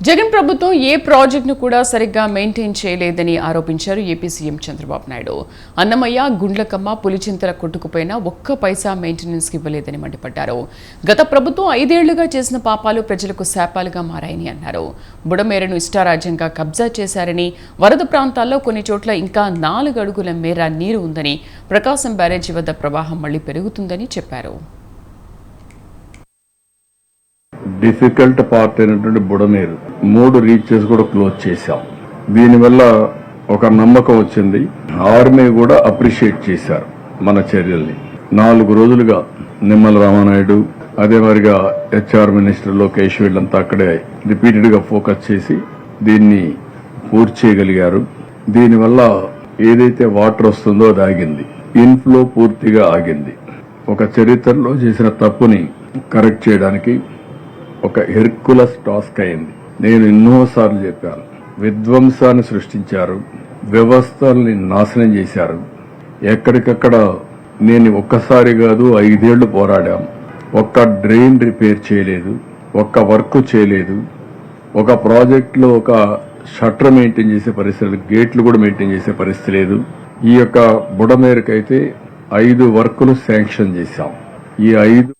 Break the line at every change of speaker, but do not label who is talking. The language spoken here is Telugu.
జగన్ ప్రభుత్వం ఏ ప్రాజెక్టును కూడా సరిగ్గా మెయింటైన్ చేయలేదని ఆరోపించారు ఏపీ సీఎం చంద్రబాబు నాయుడు. అన్నమయ్య గుండ్లకమ్మ పులిచింతల కొట్టుకుపోయిన ఒక్క పైసా మెయింటెనెన్స్ ఇవ్వలేదని మండిపడ్డారు. గత ప్రభుత్వం ఐదేళ్ళుగా చేసిన పాపాలు ప్రజలకు శాపాలుగా మారాయని అన్నారు. బుడమేరను ఇష్టారాజ్యంగా కబ్జా చేశారని వరద ప్రాంతాల్లో కొన్ని చోట్ల ఇంకా నాలుగు అడుగుల మేర నీరు ఉందని ప్రకాశం బ్యారేజీ వద్ద ప్రవాహం మళ్ళీ పెరుగుతుందని చెప్పారు.
డిఫికల్ట్ పార్ట్ అయినటువంటి బుడమేరు. మూడు రీచెస్ కూడా క్లోజ్ చేశాం. దీనివల్ల ఒక నమ్మకం వచ్చింది. ఆర్మీ కూడా అప్రిషియేట్ చేశారు మన చర్యల్ని. నాలుగు రోజులుగా నిమ్మల రామానాయుడు అదే మరిగా హెచ్ఆర్ మినిస్టర్ లోకేష్ వీళ్ళంతా అక్కడే రిపీటెడ్గా ఫోకస్ చేసి దీన్ని పూర్తి చేయగలిగారు. దీనివల్ల ఏదైతే వాటర్ వస్తుందో అది ఆగింది. ఇన్ఫ్లో పూర్తిగా ఆగింది. ఒక చరిత్రలో చేసిన తప్పుని కరెక్ట్ చేయడానికి ఒక హెర్కులస్ టాస్క్ అయింది. నేను ఎన్నోసార్లు చెప్పాను. విధ్వంసాన్ని సృష్టించారు. వ్యవస్థల్ని నాశనం చేశారు. ఎక్కడికక్కడ నేను ఒక్కసారి కాదు ఐదేళ్ళు పోరాడాం. ఒక్క డ్రైన్ రిపేర్ చేయలేదు. ఒక్క వర్క్ చేయలేదు. ఒక ప్రాజెక్ట్లో ఒక షట్టర్ మెయింటైన్ చేసే పరిస్థితి లేదు, గేట్లు కూడా మెయింటైన్ చేసే పరిస్థితి లేదు. ఈ యొక్క బుడమేరకైతే ఐదు వర్కులు శాంక్షన్ చేశాం. ఈ ఐదు